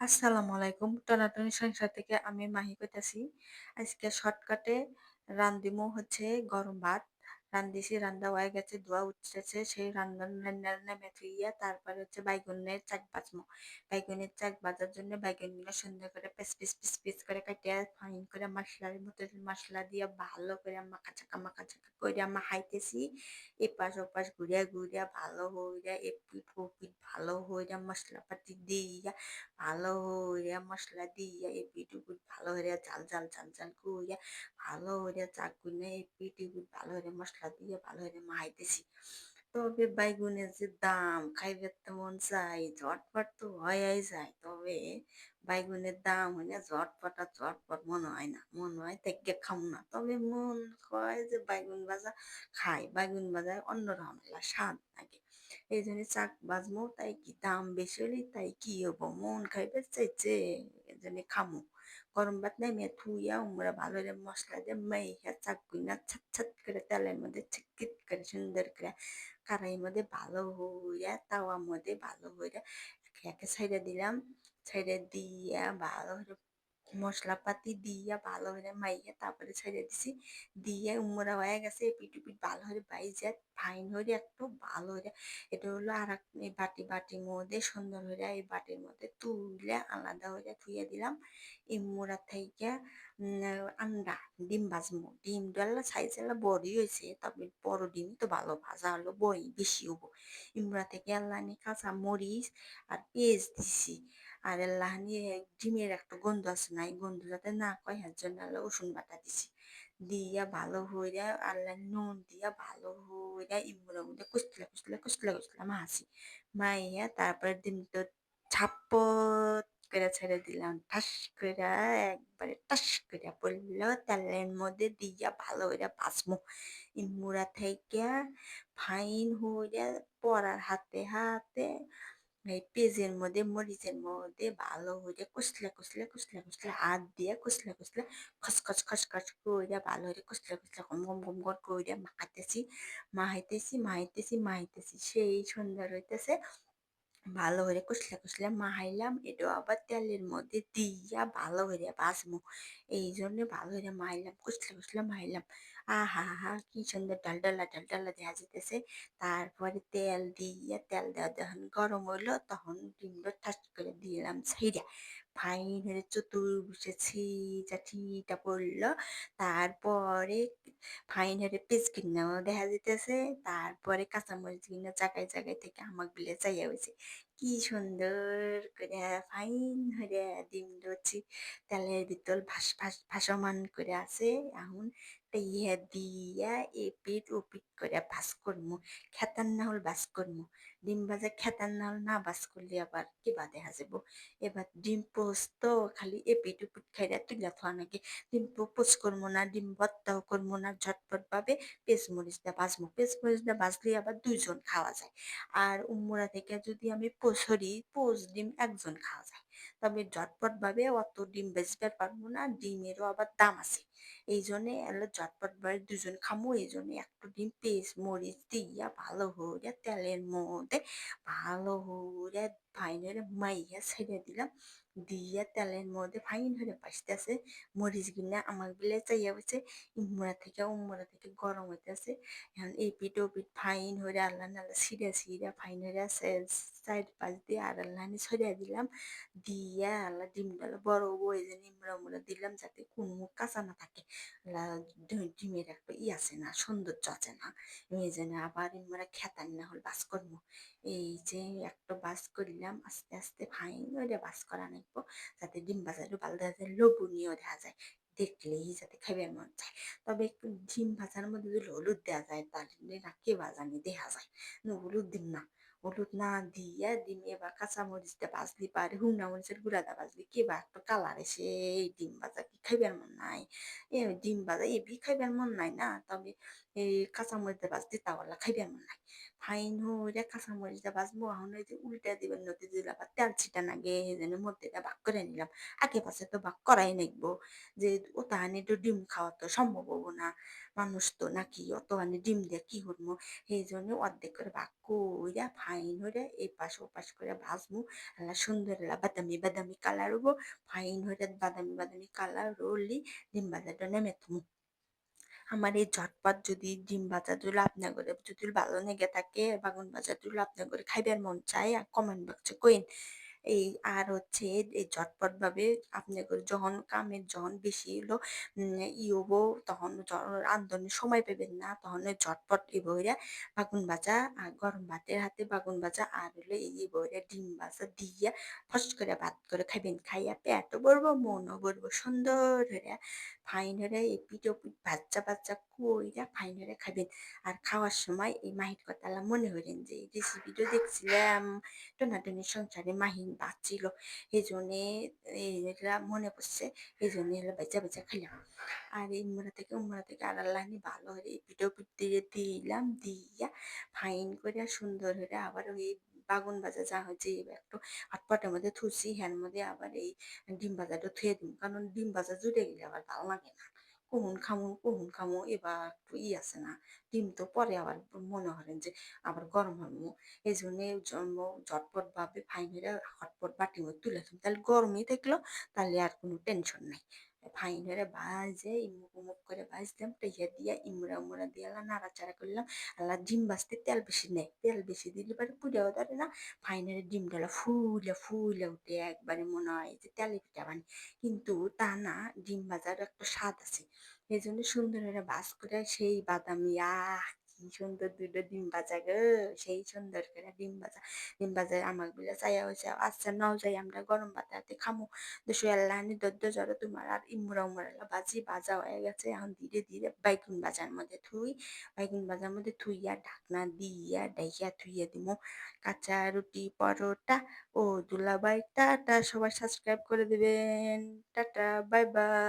আসসালামু আলাইকুম। টনাটনি সংসার থেকে আমি মাহি কইতাছি। আজকে শর্টকাটে রান্দিমু হচ্ছে গরম ভাত। রান্দিছি রান্দা হয়ে গেছে, ধোয়া উঠতেছে সেই রান্না নেমে থুইয়া তারপরে হচ্ছে বাইগুনের চাক বাজমু। বাইগুনের চাক বাজার জন্য বাইগুনগুলো সুন্দর করে পিস পিস পিস পিস করে কাটিয়া ফাইন করে মশলার মতো মশলা দিয়ে ভালো করে মাখা চাকা মাখা চাকা করে মাখাইতেছি এপাশ ওপাশ ঘুরিয়া ঘুরিয়া ভালো হইয়া এপিট ওপিট ভালো হইয়া মশলাপাতি দিয়া ভালো হইয়া মশলা দিয়া এপিট উপিট ভালো হইয়া ঝাল ঝাল ঝাল ঝাল কইরা ভালো হইয়া চাক গুনে এপিট উপিট ভালো হইয়া মশলা দিয়ে ভালো হইয়া মাখাইতেছি। তবে বাইগুনের যে দাম খাইবে তো মন চাই, ঝটপট তো হয়েই যায়। তবে বাইগুনের দাম হইলে ঝটপট আর ঝটপট মনে হয় না। মনে হয় থেকে খাম না। তবে মন হয় যে বাইগুন ভাজা খাই। বাইগুন ভাজায় অন্যরকম স্বাদ লাগে এই জন্য চাক বাজমো তাই কি দাম বেশি হলে তাই কি হব? মন খাইবে চাইছে, এই জন্য খামু। গরম ভাত নামিয়ে থুইয়া উমরা ভালো করে মশলা দিয়ে মাইয়া চাক গুইনা ছাত ছাত করে তেলের মধ্যে ছিকিত করে, সুন্দর করে কারাই মধ্যে ভালো হইয়া, তাওয়ার মধ্যে ভালো হইয়া একে একে ছাইড়া দিলাম। ছাইড়া দিয়া ভালো করে মশলাপাতি দিয়া ভালো করে মাইয়া তারপরে ছেড়ে দিছি দিয়ে উমরা হয়ে গেছে এপিট উপিট ভালো করে বাইজা ফাইন হয়ে একটু ভালো হয়ে এটা হলো আর এই বাটি বাটির মধ্যে সুন্দর হয়ে এই বাটির মধ্যে তুলে আলাদা হয়ে থুয়ে দিলাম এই মোড়া থেকে আন্ডা ডিম ভাজমু ডিম ডালা সাইজ এলা বড়ই হয়েছে তবে বড় ডিম তো ভালো ভাজা হলো বই বেশি হব ইমরা থেকে আল্লানি কাঁচা মরিচ আর পেঁয়াজ দিছি আর এল্লাহানি ডিমের একটা গন্ধ আছে না? এই গন্ধ যাতে না কয়, এর জন্য আল্লাহ রসুন বাটা দিছি। দিয়া ভালো হইয়া আল্লাহ নুন দিয়া ভালো হইয়া ইমুরের মধ্যে কুচলা কুচলা কুচলা কুচলা মাছি মাইয়া তারপরে ডিমটা ঝাপট করে ছেড়ে দিলাম। ঠাস করে একবারে টাস করে পড়ল তেলের মধ্যে দিয়া ভালো হইয়া ভাজমু। ইমুরা থেকে ফাইন হইয়া পড়ার হাতে হাতে এই পেঁয়াজের মধ্যে, মরিচের মধ্যে ভালো হইয়া কুচলে কুচলে কুচলে কুচলে হাত দিয়ে কুচলে কুচলে খসখস খসখস কইরা ভালো হইয়া কুচলে কুচলে গম গম গম গম কইরা মাখাইতেছি মাহাইতেছি মাহাইতেছি মাহাইতেছি সেই সুন্দর হইতেছে ভালো করে কুচলে কুচলে মাহাইলাম এটাও আবার তেলের মধ্যে দিয়া ভালো করে ভাজমু এই জন্য ভালো করে মাইলাম কুচলে কুচলে মাইলাম আহা হা হা কি সুন্দর ডাল ডালা ডাল ডালা দেখা যেতেছে তারপরে তেল দিয়ে, তেল দেওয়া যখন গরম হইল, তখন ডিমটা ঠাস করে দিলাম ছাইড়া। ফাইন হয়ে চতুর্ভুজে ছিটা ঠিটা পড়ল। তারপরে ফাইন হয়ে পেঁচ কিনাও দেখা যেতেছে তারপরে কাঁচামরিচ কিনা জায়গায় জায়গায় থেকে আমাক বিলে চাইয়া হয়েছে কি সুন্দর করে ফাইন হয়ে ডিম লচ্ছি তেলের ভিতর ভাস ভাস ভাসমান করে আছে এখন ইয়া দিয়া এপিট ওপিট করে ভাস করমু খেতান না হল বাস করমু ডিম ভাজা খেতান না হল না বাস করলে আবার কিবা দেখা যাব এবার ডিম পোস্ত খালি এপিট ওপিট খাইরা তুইলা থোয়া নাকি ডিম পোস্ট করব না ডিম ভর্তাও করব না ঝটপট ভাবে পেঁচমরিচ দিয়ে ভাজবো পেঁচমরিচ দিয়ে ভাজলে আবার দুইজন খাওয়া যায় আর উমরা থেকে যদি আমি পোষরি পোজ ডিম একজন খাওয়া যায়। তবে ঝটপট ভাবে অত ডিম বেচতে পারব না, ডিমেরও আবার দাম আছে। এই জন্যে ঝটপট ভাবে দুজন খামো, এই জন্যে একটু ডিম পেস্ট মরিচ দিয়া ভালো হইয়া তেলের মধ্যে, ভালো হইয়া ফাইনালে মাইয়া ছেড়ে দিলাম। দিয়া তেলের মধ্যে ফাইন হয়ে ভাসতেছে। মরিচ গিনা আমার বিলে চাইয়া হয়েছে ইমুরা থেকে উমুরা থেকে গরম হইতেছে। এখন এই পিঠ ও পিঠ ফাইন হয়ে আল্লাহ নাল্লা ছিঁড়া ছিঁড়া ফাইন হয়ে সাইড পাশ দিয়ে আর আল্লাহ ছড়িয়ে দিলাম। দিয়া আল্লাহ ডিমডালা বড় বই যে নিমড়া মুড়া দিলাম যাতে কোন মুখ কাঁচা না থাকে। ডিমের একটা ই আছে না, সৌন্দর্য আছে না। এই জন্য আবার ইমরা খেতান না হল বাস করব এই যে একটা বাস করলাম, আস্তে আস্তে ভাঙে বাস করা নাইবো যাতে ডিম বাজারও ভালো যায়, লোভনীয় দেখা যায়। দেখলেই যাতে খাইবার মন চায়। তবে একটু ডিম ভাজার মধ্যে যদি হলুদ দেওয়া যায় তাহলে না কে বাজানি দেখা যায়। হলুদ দিন না। হলুদ না দিয়া ডিমে বা কাঁচামরিচ দিয়ে ভাজলি পারে হুমনা মরিচের গুঁড়া দিয়ে ভাজলি কে বা একটা কালার এসে এই ডিম ভাজা কি খাইবার মন নাই এ ডিম ভাজা এবি খাইবার মন নাই না তবে এই কাঁচামরিচ দিয়ে ভাজলি তাওয়ালা খাইবার মন নাই ফাইন হইরে কাঁচামরিচ দিয়ে ভাজবো এখন যে উল্টা দিবেন নদী দিলে আবার তেল ছিটা নাগে এই জন্য মধ্যে দিয়ে ভাগ করে নিলাম আগে পাশে তো ভাগ করাই নাকবো যে ও তাহানি তো ডিম খাওয়া তো সম্ভব হব না মানুষ তো নাকি অতখানি ডিম দিয়ে কি করব সেই জন্য অর্ধেক করে ভাগ কইরা ফাইন হয়ে এই পাশ করে ভাজবো সুন্দর বাদামি বাদামি কালার হব। ফাইন হয়ে বাদামি বাদামি কালার রোলি ডিম বাজারটা নেমে তুমি আমার এই ঝটপট যদি ডিম যদি আপনার করে যদি ভালো লেগে থাকে, বাগুন যদি আপনার করে খাইবার মন চায়, আর কমেন্ট বক্সে কইন। এই আর হচ্ছে এই ঝটপট ভাবে আপনাদের যখন কামের যখন বেশি হলো ই তখন রান্ধনের সময় পাবেন না। তখন ঝটপট এই বইরা বাগুন ভাজা আর গরম ভাতের হাতে বাগুন ভাজা আর হলো এই বইরা ডিম ভাজা দিয়া ফস করে ভাত করে খাইবেন। খাইয়া পেটও ভরবো, মনও ভরবো, সুন্দর হইরা ফাইন হইরা এই পিঠো পিঠ বাচ্চা বাচ্চা কইরা ফাইন হইরা খাবেন আর খাওয়ার সময় এই মাহির কথাটা মনে হইলেন যে, এই রেসিপিটা দেখছিলাম, টনাটনির সংসারে মাহিন বাঁচছিল। এই জন্যে এইটা মনে পড়ছে এই জন্যে এগুলো বেচা বেচা খেলাম। আর এই উমরা থেকে উমরা থেকে আর আল্লাহনি ভালো হয়ে পিঠ দিয়ে দিলাম, দিয়া ফাইন করে সুন্দর হয়ে আবার ওই বাগুন ভাজা যা হয়েছে একটু হাটপাটের মধ্যে থুসি, হ্যার মধ্যে আবার এই ডিম ভাজাটা থুয়ে দিন কারণ ডিম ভাজা জুড়ে গেলে আবার ভালো লাগে না। কখন খামো কখন খামু, এবার একটু ই আছে না। ডিম তো পরে আবার মনে করেন যে আবার গরম হব। এই জন্যে ঝটপট ভাবে ফাইনেরা হটপট বাটি তুলে তাহলে গরমই থাকল তাহলে আর কোনো টেনশন নাই। ফাইনারে ভাজে ইমুক উমুক করে ভাজলাম টেয়া দিয়া ইমুরা উমুরা দিয়ে নাড়াচাড়া করলাম। আল্লাহ ডিম ভাজতে তেল বেশি নেয়। তেল বেশি দিলে পরে পুড়েও ধরে না ফাইনারে ডিমটা ফুলে ফুলে উঠে একবারে মনে হয় যে তেলে পিঠা বানি কিন্তু তা না, ডিম ভাজার একটা স্বাদ আছে। এই জন্য সুন্দর করে ভাজ করে সেই বাদামি আহ কি সুন্দর দুটো ডিম বাজা গো, সেই সুন্দর করে ডিম বাজা ডিম ভাজা আমার বলে চাইয়া হয়েছে আচ্ছা নাও যাই আমরা গরম ভাতে খামো। দুশো এল্লাহানি দদ্দ জড়ো তোমার, আর ইমরা উমরা বাজি বাজা হয়ে গেছে, এখন ধীরে ধীরে বাইগুন বাজার মধ্যে থুই, বাইগুন বাজার মধ্যে থুইয়া ঢাকনা দিয়া ডাইয়া থুইয়া দিমো। কাঁচা রুটি, পরোটা ও দুলাবাই, টাটা, সবাই সাবস্ক্রাইব করে দিবেন, টাটা, বাই বাই।